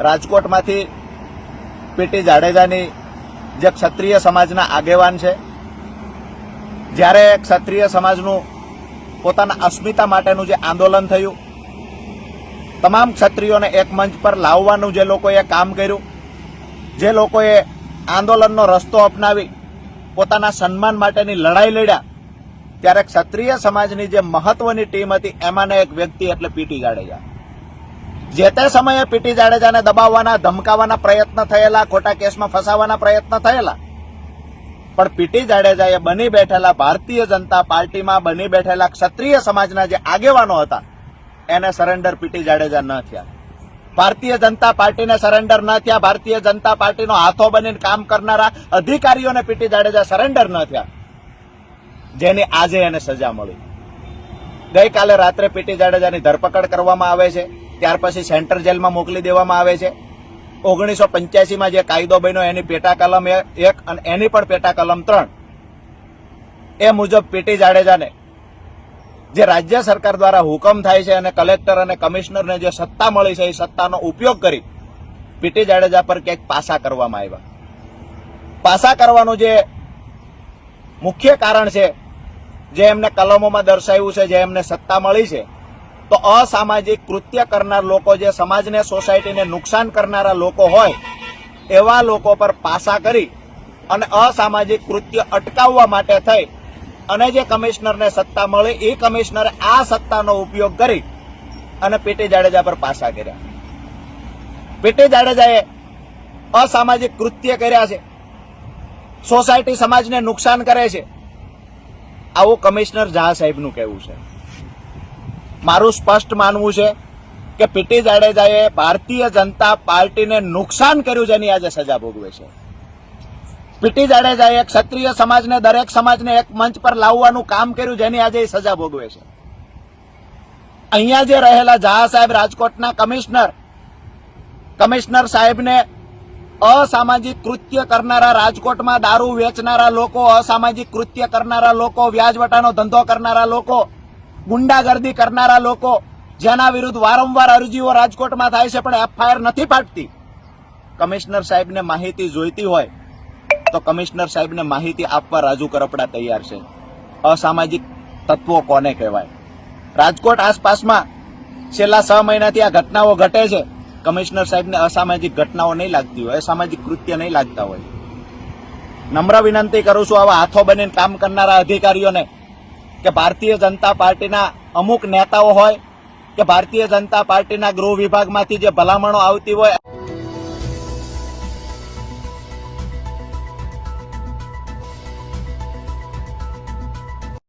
રાજકોટમાંથી PT જાડેજાની જે ક્ષત્રિય સમાજના આગેવાન છે, જ્યારે ક્ષત્રિય સમાજનું પોતાના અસ્મિતા માટેનું જે આંદોલન થયું, તમામ ક્ષત્રિયોને એક મંચ પર લાવવાનું જે લોકોએ કામ કર્યું, જે લોકોએ આંદોલનનો રસ્તો અપનાવી, પોતાના સન્માન માટેની લડાઈ લડ્યા, ત્યારે ક્ષત્રિય સમાજની જે મહત્વની ટીમ હતી, એમાંને એક વ્યક્તિ એટલે પીટી જાડેજા. જે તે સમયે પીટી જાડેજાને દબાવવાના, ધમકાવવાના પ્રયત્ન થયેલા, ખોટા કેસમાં ફસાવવાના પ્રયત્ન થયેલા. પણ પીટી જાડેજાએ બની બેઠેલા ભારતીય જનતા પાર્ટીમાં બની બેઠેલા ક્ષત્રિય સમાજના જે આગેવાનો હતા, એને સરેન્ડર પીટી જાડેજા ન થયા. ભારતીય જનતા પાર્ટીને સરેન્ડર ન થયા, ભારતીય જનતા પાર્ટીનો હાથો બનીને કામ કરનારા અધિકારીઓને પીટી જાડેજા સરેન્ડર ન થયા. જેની આજે એને સજા મળી. ગઈકાલે રાત્રે પીટી જાડેજાની ધરપકડ કરવામાં આવે છે. ત્યાર પછી સેન્ટ્રલ જેલમાં મોકલી દેવામાં આવે છે. ઓગણીસો પંચ્યાસીમાં જે કાયદો બન્યો, એની પેટા કલમ એક અને એની પણ પેટા કલમ ત્રણ. એ મુજબ પીટી જાડેજાને જે રાજ્ય સરકાર દ્વારા હુકમ થાય છે અને કલેક્ટર અને કમિશનરને જે સત્તા મળી છે, એ સત્તાનો ઉપયોગ કરી પીટી જાડેજા પર ક્યાંક પાસા કરવામાં આવ્યા. પાસા કરવાનું જે મુખ્ય કારણ છે, જે એમને કલમોમાં દર્શાવ્યું છે, જે એમને સત્તા મળી છે તો અસામાજિક કૃત્ય કરનાર લોકો જે સમાજને, સોસાયટીને નુકસાન કરનારા લોકો હોય, એવા લોકો પર પાસા કરી અને અસામાજિક કૃત્ય અટકાવવા માટે થઈ અને જે કમિશનરને સત્તા મળી એ કમિશનરે આ સત્તાનો ઉપયોગ કરી અને પીટી જાડેજા પર પાસા કર્યા. પીટી જાડેજાએ અસામાજિક કૃત્ય કર્યા છે. સોસાયટી સમાજને નુકસાન કરે છે. આવું કમિશનર ઝા સાહેબનું કહેવું છે. મારું સ્પષ્ટ માનવું છે કે પીટી જાડેજાએ ભારતીય જનતા પાર્ટીને નુકસાન કર્યું જેની આજે સજા ભોગવે છે. પીટી જાડેજાએ ક્ષત્રિય સમાજને, દરેક સમાજને એક મંચ પર લાવવાનું કામ કર્યું જેની આજે સજા ભોગવે છે. અહીંયા જે રહેલા જહા સાહેબ રાજકોટના કમિશનર કમિશનર સાહેબને અસામાજિક કૃત્ય કરનારા, રાજકોટમાં દારૂ વેચનારા લોકો, અસામાજિક કૃત્ય કરનારા લોકો, વ્યાજવટાનો ધંધો કરનારા લોકો ગુંડાગર્દી કરનારા લોકો જેના વિરુદ્ધ વારંવાર અરજીઓ રાજકોટમાં થાય છે, પણ એફઆઈઆર નથી ફાટતી. કમિશનર સાહેબને માહિતી જોઈતી હોય, તો કમિશનર સાહેબને માહિતી આપવા રાજુ કરપડા તૈયાર છે. અસામાજિક તત્વો કોને કહેવાય? રાજકોટ આસપાસમાં છેલ્લા છ મહિનાથી આ ઘટનાઓ ઘટે છે. કમિશનર સાહેબને અસામાજિક ઘટનાઓ નહીં લાગતી હોય, અસામાજિક કૃત્ય નહીં લાગતા હોય. નમ્ર વિનંતી કરું છું, આવા હાથો બનીને કામ કરનારા અધિકારીઓને કે ભારતીય જનતા પાર્ટીના અમુક નેતાઓ હોય કે ભારતીય જનતા પાર્ટીના ગૃહ વિભાગમાંથી જે ભલામણો આવતી હોય